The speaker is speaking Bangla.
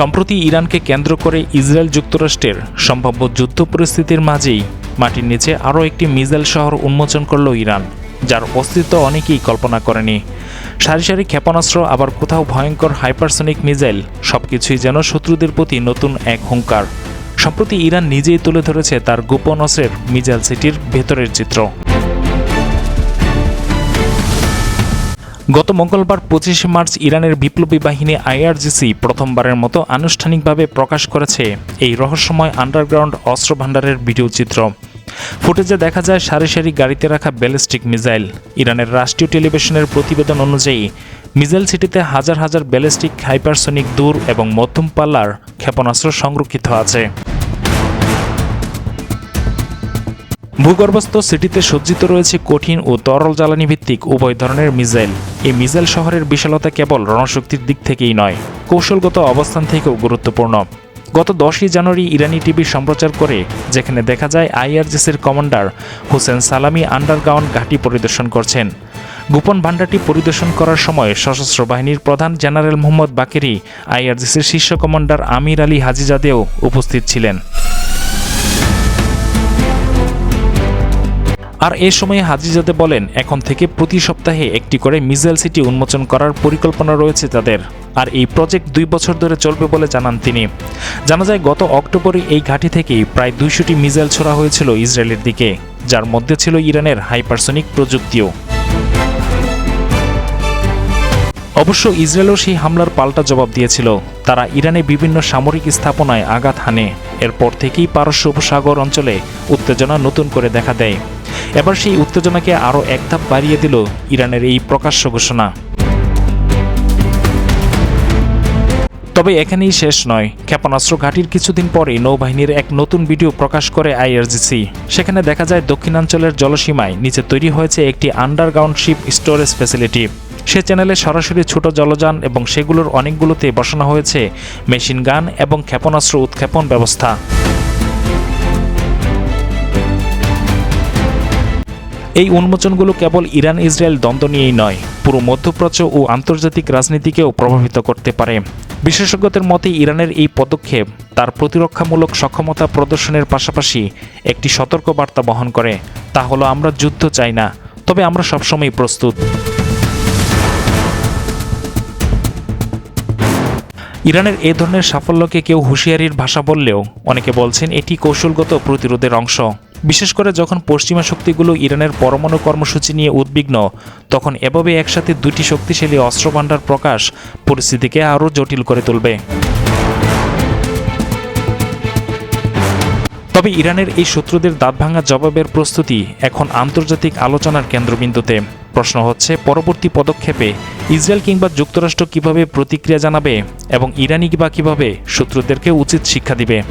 সম্প্রতি ইরানকে কেন্দ্র করে ইসরায়েল যুক্তরাষ্ট্রের সম্ভাব্য যুদ্ধ পরিস্থিতির মাঝেই মাটির নিচে আরও একটি মিজাইল শহর উন্মোচন করল ইরান, যার অস্তিত্ব অনেকেই কল্পনা করেনি। সারি সারি ক্ষেপণাস্ত্র, আবার কোথাও ভয়ঙ্কর হাইপারসনিক মিসাইল, সবকিছুই যেন শত্রুদের প্রতি নতুন এক হুঙ্কার। সম্প্রতি ইরান নিজেই তুলে ধরেছে তার গোপন অস্ত্রের মিজাইল সিটির ভেতরের চিত্র। গত মঙ্গলবার পঁচিশে মার্চ ইরানের বিপ্লবী বাহিনী আইআরজিসি প্রথমবারের মতো আনুষ্ঠানিকভাবে প্রকাশ করেছে এই রহস্যময় আন্ডারগ্রাউন্ড অস্ত্র ভাণ্ডারের ভিডিও চিত্র। ফুটেজে দেখা যায় সারি সারি গাড়িতে রাখা ব্যালিস্টিক মিসাইল ইরানের রাষ্ট্রীয় টেলিভিশনের প্রতিবেদন অনুযায়ী মিসাইল সিটিতে হাজার হাজার ব্যালিস্টিক হাইপারসনিক দূর এবং মধ্যম পাল্লার ক্ষেপণাস্ত্র সংরক্ষিত আছে। ভূগর্ভস্থ সিটিতে সজ্জিত রয়েছে কঠিন ও তরল জ্বালানি ভিত্তিক উভয় ধরনের মিসাইল। এই মিসাইল শহরের বিশালতা কেবল রণশক্তির দিক থেকেই নয়, কৌশলগত অবস্থান থেকেও গুরুত্বপূর্ণ। গত দশই জানুয়ারি ইরানি টিভি সম্প্রচার করে, যেখানে দেখা যায় আইআরজিসির কমান্ডার হোসেন সালামি আন্ডারগ্রাউন্ড ঘাঁটি পরিদর্শন করছেন। গোপন ভাণ্ডারটি পরিদর্শন করার সময় সশস্ত্র বাহিনীর প্রধান জেনারেল মোহাম্মদ বাকেরি আইআরজিসির শীর্ষ কমান্ডার আমির আলী হাজিজাদেও উপস্থিত ছিলেন। আর এ সময়ে হাজিজাদে বলেন, এখন থেকে প্রতি সপ্তাহে একটি করে মিসাইল সিটি উন্মোচন করার পরিকল্পনা রয়েছে তাদের। আর এই প্রজেক্ট দুই বছর ধরে চলবে বলে জানান তিনি। জানা যায়, গত অক্টোবরে এই ঘাঁটি থেকেই প্রায় দুইশোটি মিসাইল ছোড়া হয়েছিল ইসরায়েলের দিকে, যার মধ্যে ছিল ইরানের হাইপারসনিক প্রযুক্তিও। অবশ্য ইসরায়েলও সেই হামলার পাল্টা জবাব দিয়েছিল। তারা ইরানে বিভিন্ন সামরিক স্থাপনায় আঘাত হানে। এরপর থেকেই পারস্য উপসাগর অঞ্চলে উত্তেজনা নতুন করে দেখা দেয়। এবার সেই উত্তেজনাকে আরও এক ধাপ বাড়িয়ে দিল ইরানের এই প্রকাশ্য ঘোষণা। তবে এখানেই শেষ নয়। ক্ষেপণাস্ত্র ঘাটির কিছুদিন পরেই নৌবাহিনীর এক নতুন ভিডিও প্রকাশ করে আইআরজিসি। সেখানে দেখা যায় দক্ষিণাঞ্চলের জলসীমায় নিচে তৈরি হয়েছে একটি আন্ডারগ্রাউন্ড শিপ স্টোরেজ ফ্যাসিলিটি। সে চ্যানেলে সরাসরি ছোট জলযান এবং সেগুলোর অনেকগুলোতে বসানো হয়েছে মেশিন গান এবং ক্ষেপণাস্ত্র উৎক্ষেপণ ব্যবস্থা। এই উন্মোচনগুলো কেবল ইরান ইসরায়েল দ্বন্দ্ব নিয়েই নয়, পুরো মধ্যপ্রাচ্য ও আন্তর্জাতিক রাজনীতিকেও প্রভাবিত করতে পারে। বিশেষজ্ঞদের মতে, ইরানের এই পদক্ষেপ তার প্রতিরক্ষামূলক সক্ষমতা প্রদর্শনের পাশাপাশি একটি সতর্ক বার্তা বহন করে। তা হলো, আমরা যুদ্ধ চাই না, তবে আমরা সবসময় প্রস্তুত। ইরানের এ ধরনের সাফল্যকে কেউ হুঁশিয়ারির ভাষা বললেও অনেকে বলছেন, এটি কৌশলগত প্রতিরোধের অংশ। বিশেষ করে যখন পশ্চিমা শক্তিগুলো ইরানের পরমাণু কর্মসূচি নিয়ে উদ্বিগ্ন, তখন এভাবে একসাথে দুটি শক্তিশালী অস্ত্রভাণ্ডার প্রকাশ পরিস্থিতিকে আরও জটিল করে তুলবে। তবে ইরানের এই শত্রুদের দাঁতভাঙা জবাবের প্রস্তুতি এখন আন্তর্জাতিক আলোচনার কেন্দ্রবিন্দুতে। প্রশ্ন হচ্ছে, পরবর্তী পদক্ষেপে ইসরায়েল কিংবা যুক্তরাষ্ট্র কীভাবে প্রতিক্রিয়া জানাবে এবং ইরানি বা কীভাবে শত্রুদেরকে উচিত শিক্ষা দিবে?